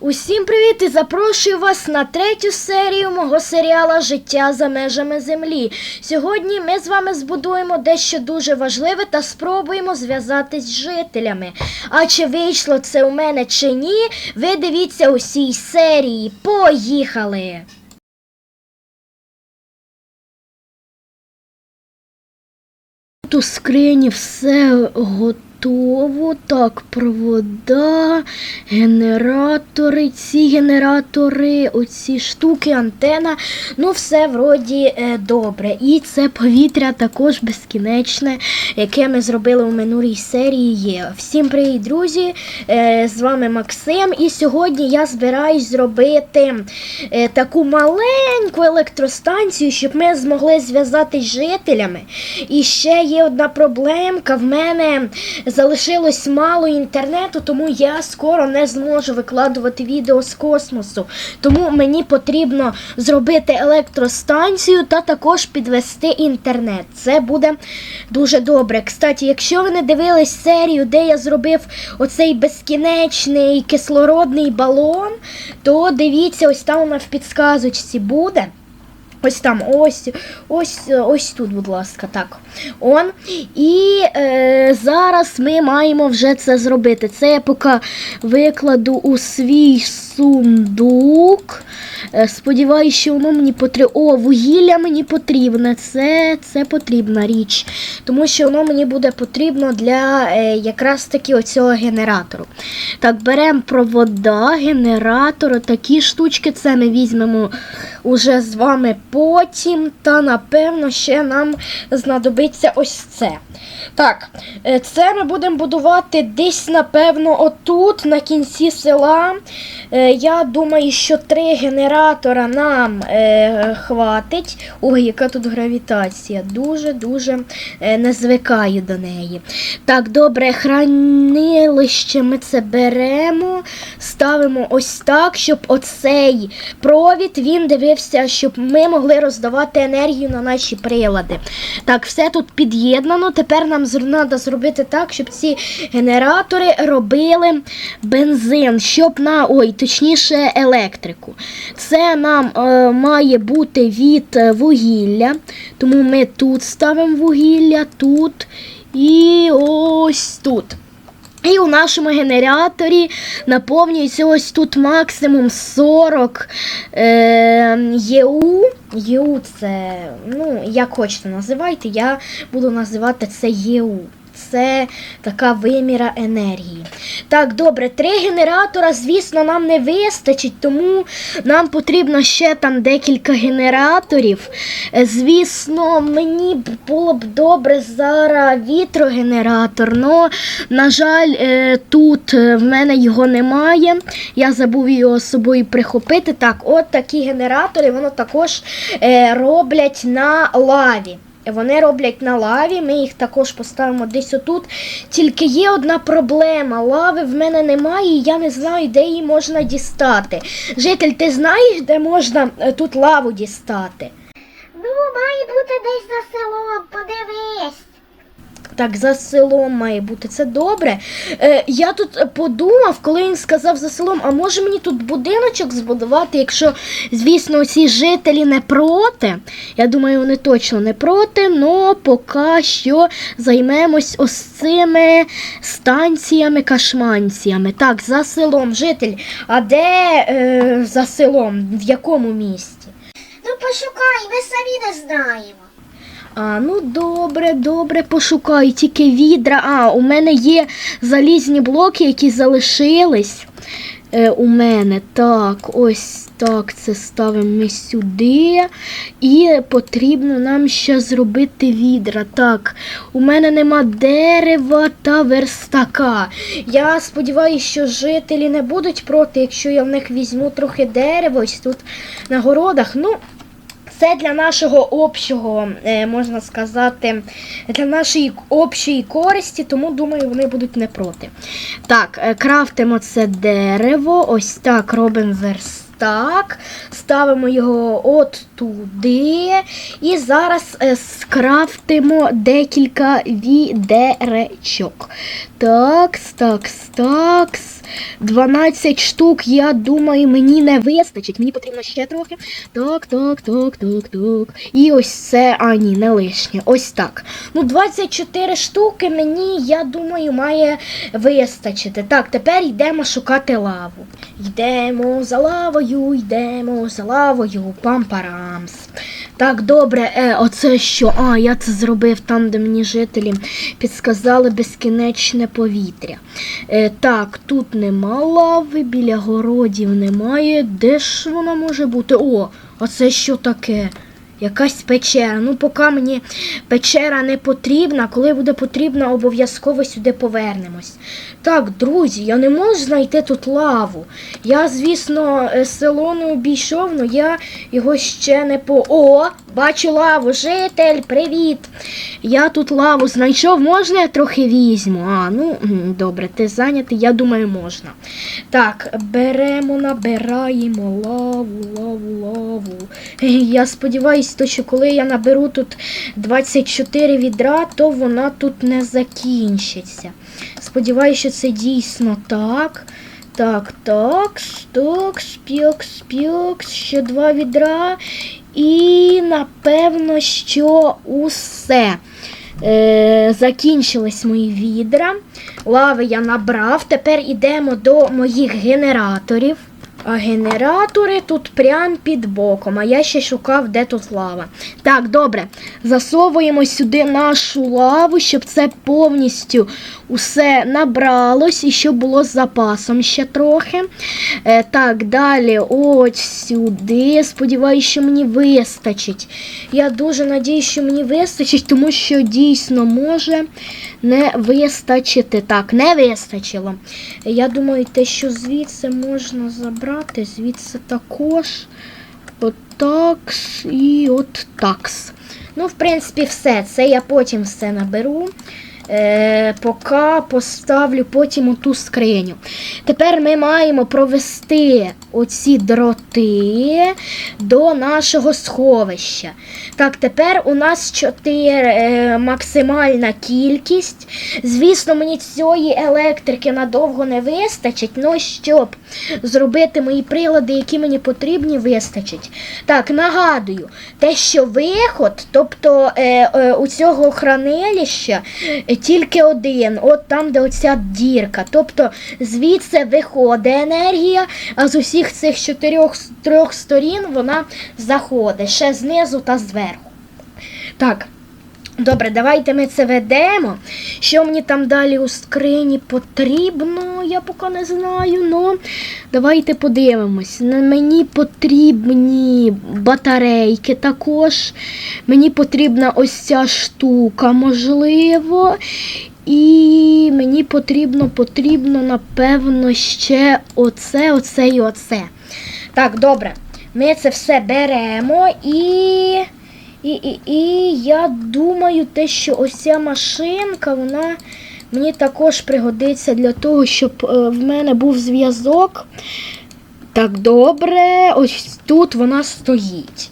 Усім привіт і запрошую вас на третю серію мого серіала Життя за межами землі. Сьогодні ми з вами збудуємо дещо дуже важливе та спробуємо зв'язатись з жителями. А чи вийшло це у мене чи ні, ви дивіться у цій серії. Поїхали! У скрині все готово. Так, провода, генератори, ці генератори, оці штуки, антена. Ну, все вроді е, добре. І це повітря також безкінечне, яке ми зробили у минулій серії. Є. Всім привіт, друзі! Е, з вами Максим. І сьогодні я збираюсь зробити е, таку маленьку електростанцію, щоб ми змогли зв'язатись з жителями. І ще є одна проблемка. В мене залишилось мало інтернету, тому я скоро не зможу викладувати відео з космосу. Тому мені потрібно зробити електростанцію та також підвести інтернет. Це буде дуже добре. Кстати, якщо ви не дивились серію, де я зробив оцей безкінечний кислородний балон, то дивіться, ось там вона в підсказочці буде. Ось там, ось, ось, ось тут, будь ласка, так. Он. І е, зараз ми маємо вже це зробити. Це я поки викладу у свій сундук. Е, сподіваюсь, що воно мені потрібно. О, вугілля мені потрібне. Це, це потрібна річ. Тому що воно мені буде потрібно для е, якраз таки оцього генератору. Так, беремо провода, генератор, такі штучки. Це ми візьмемо уже з вами потім. Та напевно ще нам знадобиться ось це. Так, е, це ми будемо будувати десь, напевно, отут, на кінці села. Е, Я думаю, що три генератора нам е, хватить. Ой, яка тут гравітація. Дуже-дуже не звикаю до неї. Так, добре, хранилище ми це беремо, ставимо ось так, щоб оцей провід він дивився, щоб ми могли роздавати енергію на наші прилади. Так, все тут під'єднано. Тепер нам треба зробити так, щоб ці генератори робили бензин, щоб на ой, точніше, електрику. Це нам е, має бути від е, вугілля. Тому ми тут ставимо вугілля, тут і ось тут. І у нашому генераторі наповнюється ось тут максимум 40 е, ЄУ. ЄУ це, ну, як хочете називайте, я буду називати це ЄУ. Це така виміра енергії. Так, добре, три генератора, звісно, нам не вистачить, тому нам потрібно ще там декілька генераторів. Е, Звісно, мені було б добре зараз вітрогенератор, але, на жаль, е, тут е, в мене його немає. Я забув його з собою прихопити. Так, от такі генератори, воно також роблять на лаві. Вони роблять на лаві, ми їх також поставимо десь отут. Тільки є одна проблема. Лави в мене немає, і я не знаю, де її можна дістати. Житель, ти знаєш, де можна е, тут лаву дістати? Ну, має бути десь за селом, подивись. Так, за селом має бути. Це добре. Е, я тут подумав, коли він сказав за селом, а може мені тут будиночок збудувати, якщо, звісно, ці жителі не проти. Я думаю, вони точно не проти, але поки що займемось ось цими станціями кашманціями. Так, за селом, житель. А де е, за селом? В якому місті? Ну пошукай, ми самі не знаємо. А, ну добре, добре, пошукаю. Тільки відра. А, у мене є залізні блоки, які залишились. Е, у мене. Так, ось так. Це ставимо ми сюди. І потрібно нам ще зробити відра. Так, у мене нема дерева та верстака. Я сподіваюся, що жителі не будуть проти, якщо я в них візьму трохи дерева, ось тут на городах. Ну, це для нашого общого, е, можна сказати, для нашої общої користі, тому думаю, вони будуть не проти. Так, е, крафтимо це дерево, ось так робимо верстак, ставимо його от туди. І зараз е, скрафтимо декілька відеречок. Такс, такс, такс. 12 штук, я думаю, мені не вистачить. Мені потрібно ще трохи. Так, так, так, так, так. І ось це, а ні, не лишнє. Ось так. Ну, 24 штуки мені, я думаю, має вистачити. Так, тепер йдемо шукати лаву. Йдемо за лавою, йдемо за лавою. Пам-парамс. Так, добре, е, оце що? А, я це зробив там, де мені жителі підсказали безкінечне повітря. Е, так, тут нема лави, біля городів немає. Де ж вона може бути? О, а це що таке? Якась печера. Ну, поки мені печера не потрібна, коли буде потрібна, обов'язково сюди повернемось. Так, друзі, я не можу знайти тут лаву. Я, звісно, е, село не обійшов, але я його ще не по. О, бачу лаву, житель, привіт. Я тут лаву знайшов, можна я трохи візьму? А, ну добре, ти зайнятий, я думаю, можна. Так, беремо, набираємо лаву, лаву, лаву. Я сподіваюся, то, що коли я наберу тут 24 відра, то вона тут не закінчиться. Сподіваюся, що це дійсно так. Так, так, сток, спік, спік, ще два відра. І напевно, що усе. Е, закінчились мої відра. Лави я набрав. Тепер йдемо до моїх генераторів. А генератори тут прям під боком. А я ще шукав, де тут лава. Так, добре. Засовуємо сюди нашу лаву, щоб це повністю усе набралось і щоб було з запасом ще трохи. Е, так, далі, от сюди. Сподіваюся, що мені вистачить. Я дуже надію, що мені вистачить, тому що дійсно може не вистачити. Так, не вистачило. Я думаю, те, що звідси можна забрати, звідси також. Отакс і от такс. Ну, в принципі, все. Це я потім все наберу. Е, поки поставлю потім оту скриню. Тепер ми маємо провести оці дроти до нашого сховища. Так, тепер у нас 4 е, максимальна кількість. Звісно, мені цієї електрики надовго не вистачить, але щоб зробити мої прилади, які мені потрібні, вистачить. Так, нагадую, те, що виход, тобто е, е, у цього хранилища тільки один, от там, де оця дірка. Тобто звідси виходить енергія, а з усіх цих чотирьох трьох сторін вона заходить ще знизу та зверху. Так. Добре, давайте ми це ведемо. Що мені там далі у скрині потрібно, я поки не знаю. Ну, давайте подивимось. Мені потрібні батарейки також. Мені потрібна ось ця штука, можливо. І мені потрібно, потрібно, напевно, ще оце, оце і оце. Так, добре. Ми це все беремо і. І, і, і я думаю, те, що ось машинка, вона мені також пригодиться для того, щоб е, в мене був зв'язок. Так, добре, ось тут вона стоїть.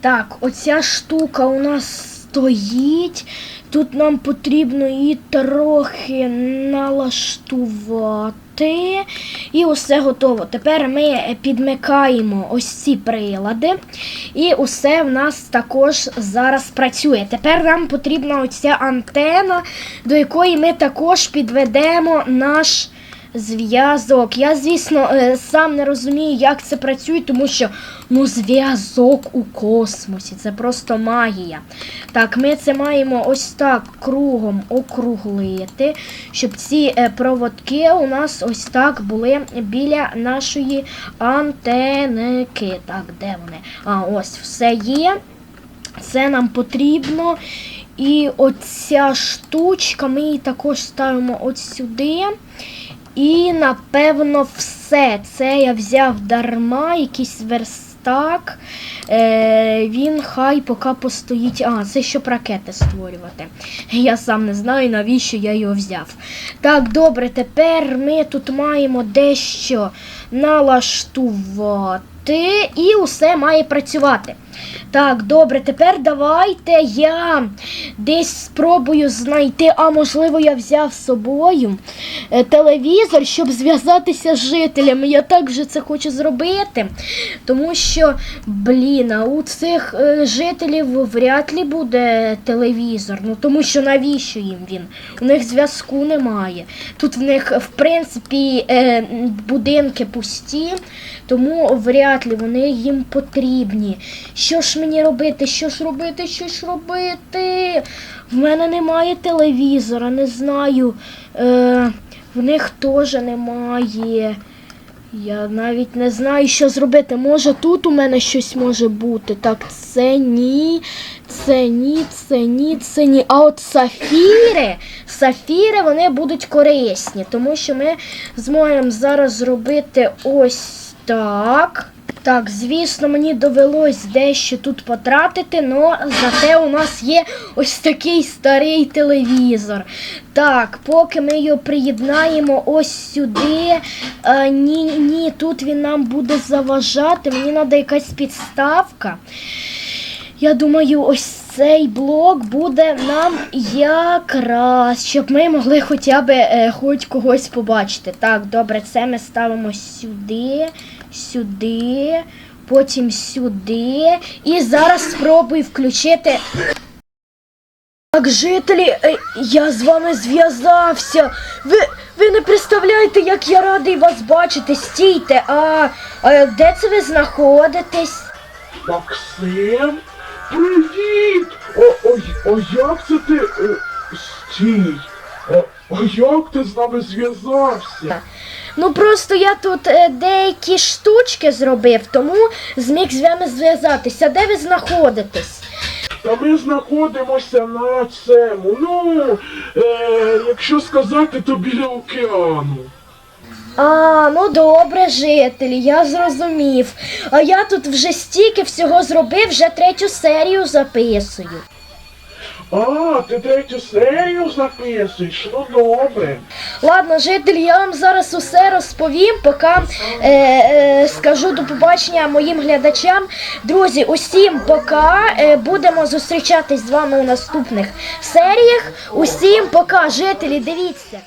Так, оця штука у нас стоїть. Тут нам потрібно її трохи налаштувати. І усе готово. Тепер ми підмикаємо ось ці прилади. І усе в нас також зараз працює. Тепер нам потрібна оця антена, до якої ми також підведемо наш зв'язок. Я, звісно, е, сам не розумію, як це працює, тому що ну, зв'язок у космосі. Це просто магія. Так, ми це маємо ось так кругом округлити, щоб ці е, проводки у нас ось так були біля нашої антеники. Так, де вони? А, ось все є. Це нам потрібно. І оця штучка, ми її також ставимо от сюди. І напевно все. Це я взяв дарма, якийсь верстак. Е, він хай поки постоїть. А, це щоб ракети створювати. Я сам не знаю, навіщо я його взяв. Так, добре, тепер ми тут маємо дещо налаштувати, і усе має працювати. Так, добре, тепер давайте я десь спробую знайти, а можливо, я взяв з собою е, телевізор, щоб зв'язатися з жителями. Я так вже це хочу зробити. Тому що, блін, а у цих е, жителів вряд ли буде телевізор. Ну тому що навіщо їм він? У них зв'язку немає. Тут в них, в принципі, е, будинки пусті, тому вряд ли вони їм потрібні. Що ж мені робити? Що ж робити? Що ж робити? В мене немає телевізора, не знаю. Е, в них теж немає. Я навіть не знаю, що зробити. Може тут у мене щось може бути. Так, це ні, це ні, це ні, це ні. А от сафіри, сафіри вони будуть корисні, тому що ми зможемо зараз зробити ось так. Так, звісно, мені довелось дещо тут потратити, але зате у нас є ось такий старий телевізор. Так, поки ми його приєднаємо ось сюди. Е, ні, ні, тут він нам буде заважати. Мені треба якась підставка. Я думаю, ось цей блок буде нам якраз, щоб ми могли хоча б е, хоч когось побачити. Так, добре, це ми ставимо сюди, сюди, потім сюди. І зараз спробую включити. Так, жителі, е, я з вами зв'язався. Ви, ви не представляєте, як я радий вас бачити. Стійте, а, а де це ви знаходитесь? Максим? Привіт! О, ой, о, як це ти? Е, стій! О, о, як ти з нами зв'язався? Ну просто я тут е, деякі штучки зробив, тому зміг з вами зв'язатися. Де ви знаходитесь? Та ми знаходимося на цьому. Ну, е, якщо сказати, то біля океану. А, ну добре, жителі, я зрозумів. А я тут вже стільки всього зробив, вже третю серію записую. А, ти третю серію записуєш? Ну добре. Ладно, жителі, я вам зараз усе розповім, поки е, е, скажу до побачення моїм глядачам. Друзі, усім пока. Е, будемо зустрічатись з вами у наступних серіях. Усім пока, жителі, дивіться.